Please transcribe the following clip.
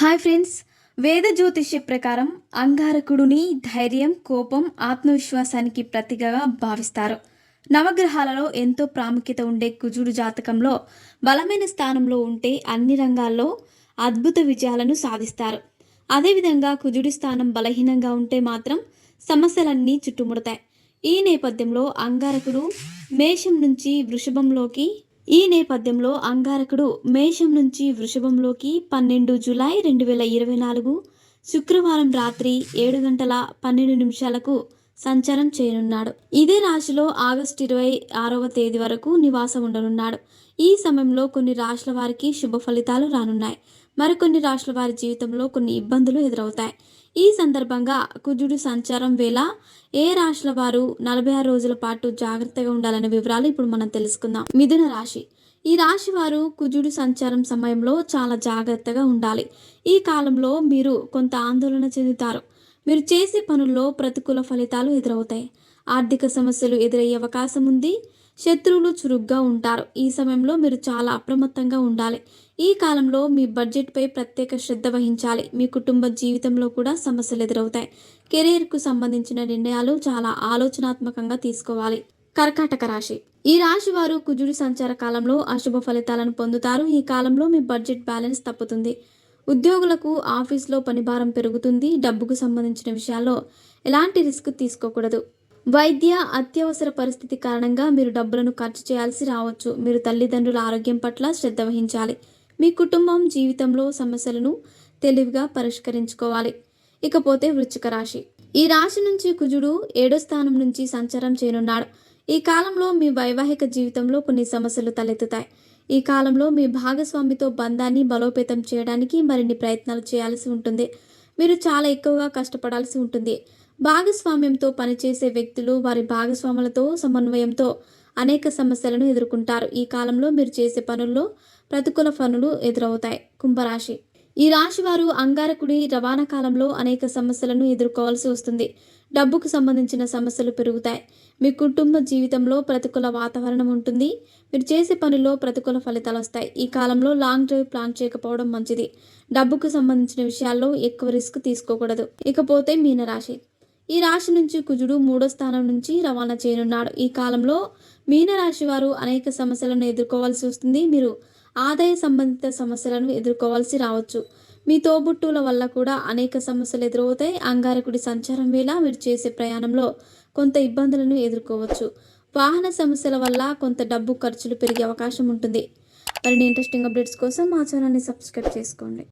Hi friends. వేద జ్యోతిష్య ప్రకారం అంగారకుడుని ధైర్యం కోపం ఆత్మవిశ్వాసానికి ప్రతిగా భావిస్తారు. నవగ్రహాలలో ఎంతో ప్రాముఖ్యత ఉండే కుజుడు జాతకంలో బలమైన స్థానంలో ఉంటే అన్ని రంగాల్లో అద్భుత విజయాలను సాధిస్తారు. అదేవిధంగా కుజుడి స్థానం బలహీనంగా ఉంటే మాత్రం సమస్యలన్నీ చుట్టుముడతాయి. ఈ నేపథ్యంలో అంగారకుడు మేషం నుంచి వృషభంలోకి ఈ నేపథ్యంలో అంగారకుడు మేషం నుంచి వృషభంలోకి పన్నెండు జులై రెండు వేల ఇరవై నాలుగు శుక్రవారం రాత్రి ఏడు గంటల పన్నెండు నిమిషాలకు సంచారం చేయనున్నాడు. ఇదే రాశిలో ఆగస్టు ఇరవై ఆరవ తేదీ వరకు నివాసం ఉండనున్నాడు. ఈ సమయంలో కొన్ని రాశుల వారికి శుభ ఫలితాలు రానున్నాయి. మరికొన్ని రాశుల వారి జీవితంలో కొన్ని ఇబ్బందులు ఎదురవుతాయి. ఈ సందర్భంగా కుజుడు సంచారం వేళ ఏ రాశుల వారు నలభై ఆరు రోజుల పాటు జాగ్రత్తగా ఉండాలనే వివరాలు ఇప్పుడు మనం తెలుసుకుందాం. మిథున రాశి. ఈ రాశి వారు కుజుడు సంచారం సమయంలో చాలా జాగ్రత్తగా ఉండాలి. ఈ కాలంలో మీరు కొంత ఆందోళన చెందుతారు. మీరు చేసే పనుల్లో ప్రతికూల ఫలితాలు ఎదురవుతాయి. ఆర్థిక సమస్యలు ఎదురయ్యే అవకాశం ఉంది. శత్రువులు చురుగ్గా ఉంటారు. ఈ సమయంలో మీరు చాలా అప్రమత్తంగా ఉండాలి. ఈ కాలంలో మీ బడ్జెట్పై ప్రత్యేక శ్రద్ధ వహించాలి. మీ కుటుంబ జీవితంలో కూడా సమస్యలు ఎదురవుతాయి. కెరీర్కు సంబంధించిన నిర్ణయాలు చాలా ఆలోచనాత్మకంగా తీసుకోవాలి. కర్కాటక రాశి. ఈ రాశి వారు కుజుడి సంచార కాలంలో అశుభ ఫలితాలను పొందుతారు. ఈ కాలంలో మీ బడ్జెట్ బ్యాలెన్స్ తప్పుతుంది. ఉద్యోగులకు ఆఫీస్లో పనిభారం పెరుగుతుంది డబ్బుకు సంబంధించిన విషయాల్లో ఎలాంటి రిస్క్ తీసుకోకూడదు. వైద్య అత్యవసర పరిస్థితి కారణంగా మీరు డబ్బులను ఖర్చు చేయాల్సి రావచ్చు. మీరు తల్లిదండ్రుల ఆరోగ్యం పట్ల శ్రద్ధ వహించాలి. మీ కుటుంబం జీవితంలో సమస్యలను తెలివిగా పరిష్కరించుకోవాలి. ఇకపోతే వృచ్చిక రాశి. ఈ రాశి నుంచి కుజుడు ఏడో స్థానం నుంచి సంచారం చేయనున్నాడు. ఈ కాలంలో మీ వైవాహిక జీవితంలో కొన్ని సమస్యలు తలెత్తుతాయి. ఈ కాలంలో మీ భాగస్వామితో బంధాన్ని బలోపేతం చేయడానికి మరిన్ని ప్రయత్నాలు చేయాల్సి ఉంటుంది. మీరు చాలా ఎక్కువగా కష్టపడాల్సి ఉంటుంది. భాగస్వామ్యంతో పనిచేసే వ్యక్తులు వారి భాగస్వాములతో సమన్వయంతో అనేక సమస్యలను ఎదుర్కొంటారు. ఈ కాలంలో మీరు చేసే పనుల్లో ప్రతికూల పనులు ఎదురవుతాయి. కుంభరాశి. ఈ రాశి వారు అంగారకుడి రవాణా కాలంలో అనేక సమస్యలను ఎదుర్కోవాల్సి వస్తుంది. డబ్బుకు సంబంధించిన సమస్యలు పెరుగుతాయి. మీ కుటుంబ జీవితంలో ప్రతికూల వాతావరణం ఉంటుంది. మీరు చేసే పనిలో ప్రతికూల ఫలితాలు వస్తాయి. ఈ కాలంలో లాంగ్ డ్రైవ్ ప్లాన్ చేయకపోవడం మంచిది. డబ్బుకు సంబంధించిన విషయాల్లో ఎక్కువ రిస్క్ తీసుకోకూడదు. ఇకపోతే మీనరాశి. ఈ రాశి నుంచి కుజుడు మూడో స్థానం నుంచి రవాణా చేయనున్నాడు. ఈ కాలంలో మీనరాశి వారు అనేక సమస్యలను ఎదుర్కోవాల్సి వస్తుంది. మీరు ఆదాయ సంబంధిత సమస్యలను ఎదుర్కోవాల్సి రావచ్చు. మీ తోబుట్టువుల వల్ల కూడా అనేక సమస్యలు ఎదురవుతాయి. అంగారకుడి సంచారం వేళ మీరు చేసే ప్రయాణంలో కొంత ఇబ్బందులను ఎదుర్కోవచ్చు. వాహన సమస్యల వల్ల కొంత డబ్బు ఖర్చులు పెరిగే అవకాశం ఉంటుంది. మరిన్ని ఇంట్రెస్టింగ్ అప్డేట్స్ కోసం మా ఛానల్ని సబ్స్క్రైబ్ చేసుకోండి.